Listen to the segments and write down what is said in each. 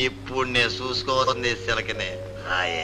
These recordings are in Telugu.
ఇప్పుడు నేను చూసుకోవాల్సింది సిలకనే. రాయే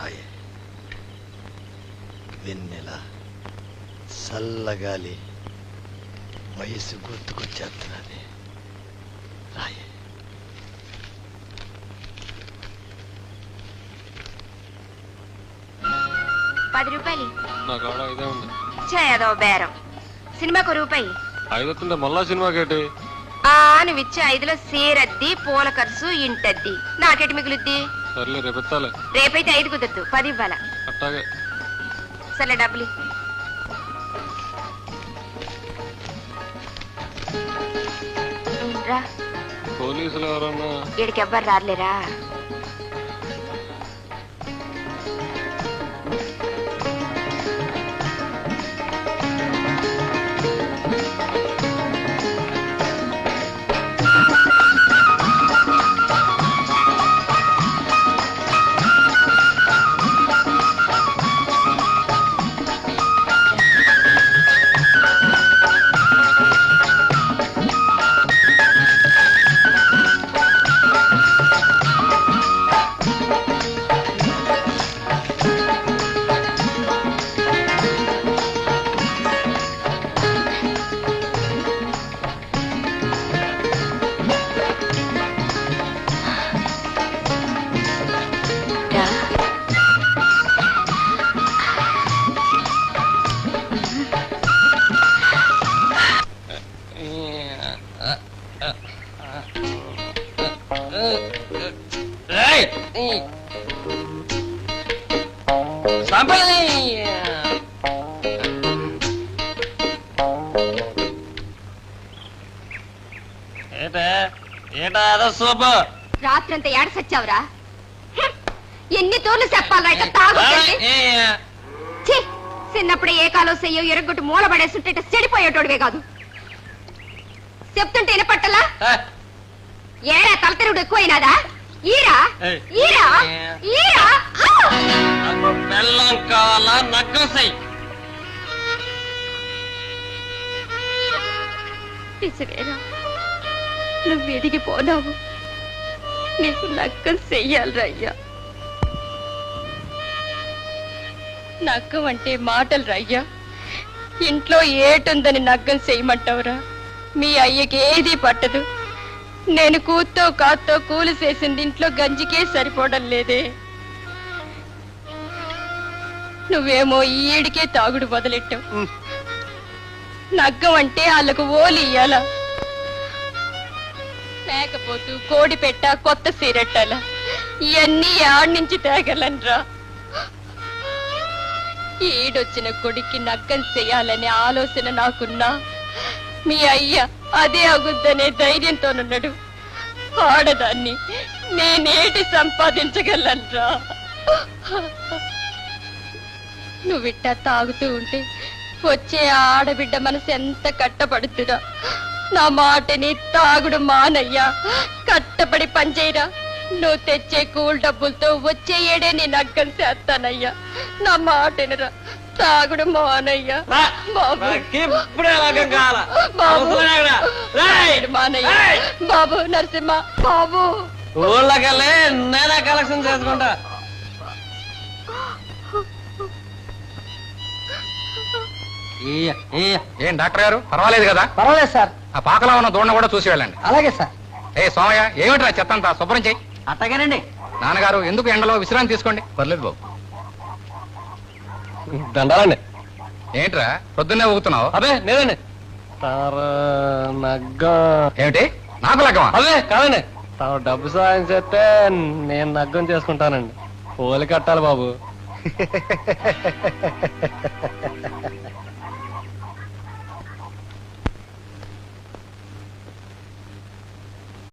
రాయే. వెన్నెల చల్లగాలి వయసు గుర్తుకొచ్చేస్తున్నది రాయే. పది రూపాయలు. నా కాడ ఇదే ఉంది. చేయదో బేరం. సినిమాకు రూపాయి. ఐదు వస్తుంటే మళ్ళా సినిమాకేటి? ఆ నువ్వు ఇచ్చే ఐదులో సీరద్ది పూల ఖర్చు ఇంటద్ది. నాకెటి మిగులుద్ది? సర్లే రేపు ఎత్తాలే రేపైతే ఐదు కుదరదు. పది ఇవ్వాల? అట్టాగే. సర్లే డబ్బులు పోలీసులు ఎవరన్నా? ఈడికి ఎవ్వరు రాలేరా సూపు? రాత్రంతా ఏడ సచ్చావురా. ఎన్ని తోర్లు చెప్పాలరా ఇట్లా తాగుతుంది! చిన్నప్పుడే ఏ కాలో చెయ్యో ఎరగొట్టు మూల పడేస్తుంటే ఇట్ట చెడిపోయేటోడివే కాదు. చెప్తుంటే వినపట్టలా? ఏడా తలతెరుడు ఎక్కువైనాదా? ఈరా. ఈరా? ఈరా! బెల్లం నువ్వు ఎదిగిపోనావు నీకు నక్కం చెయ్యాలరా అయ్యా నక్కం అంటే మాటలు రయ్యా. ఇంట్లో ఏటుందని నగ్గం చేయమంటావురా మీ అయ్యకి ఏది పట్టదు. నేను కూతో కాతో కూలి చేసింది ఇంట్లో గంజికే సరిపోవడం లేదే. నువ్వేమో ఈడికే తాగుడు మొదలెట్టావు నగ్గం అంటే వాళ్ళకు ఓలి ఇయ్యాల. లేకపోతూ కోడి పెట్ట కొత్త సీరెట్టాల. ఇవన్నీ ఆడి నుంచి తేగలనరా. ఈడొచ్చిన కొడుక్కి నగ్గం చెయ్యాలనే ఆలోచన నాకున్నా. మీ అయ్య అదే అగుద్దనే ధైర్యంతోనున్నాడు. ఆడదాన్ని నేనేటి సంపాదించగలనరా? నువ్విట్టా తాగుతూ ఉంటే వచ్చే ఆడబిడ్డ మనసు ఎంత కట్టపడుతురా నా మాటని తాగుడు మానయ్యా. కట్టపడి పనిచేయరా. నువ్వు తెచ్చే కూల్ డబ్బులతో వచ్చే ఏడే నీ నగ్గం చేస్తానయ్యా. నా మాటనురా. తాగుడు మానయ్యా. బాబు. మానయ్యా. నరసింహ బాబు. ఊళ్ళకెళ్ళి నేనే కలెక్షన్ చేసుకుంటా. ఏం డాక్టర్ గారు? పర్వాలేదు కదా? పర్వాలేదు సార్. ఆ పాకలో ఉన్న దూడను కూడా చూసి వెళ్ళండి. అలాగే సార్. ఏ సోమయ్య ఏమిట్రా చెత్తంతా? శుభ్రం చెయ్యి అట్టగానండి. నాన్నగారు ఎందుకు ఎండలో విశ్రాంతి తీసుకోండి? పర్లేదు బాబు. దండాలండి. ఏంట్రా? పొద్దున్నే ఊగుతున్నావు? అదే నేనండి నగ్గం. ఏమిటి? నాకు లగ్గమా అదే కాదండి. తాను డబ్బు సాయం చేస్తే నేను నగ్గం చేసుకుంటానండి. పోలి కట్టాలి బాబు.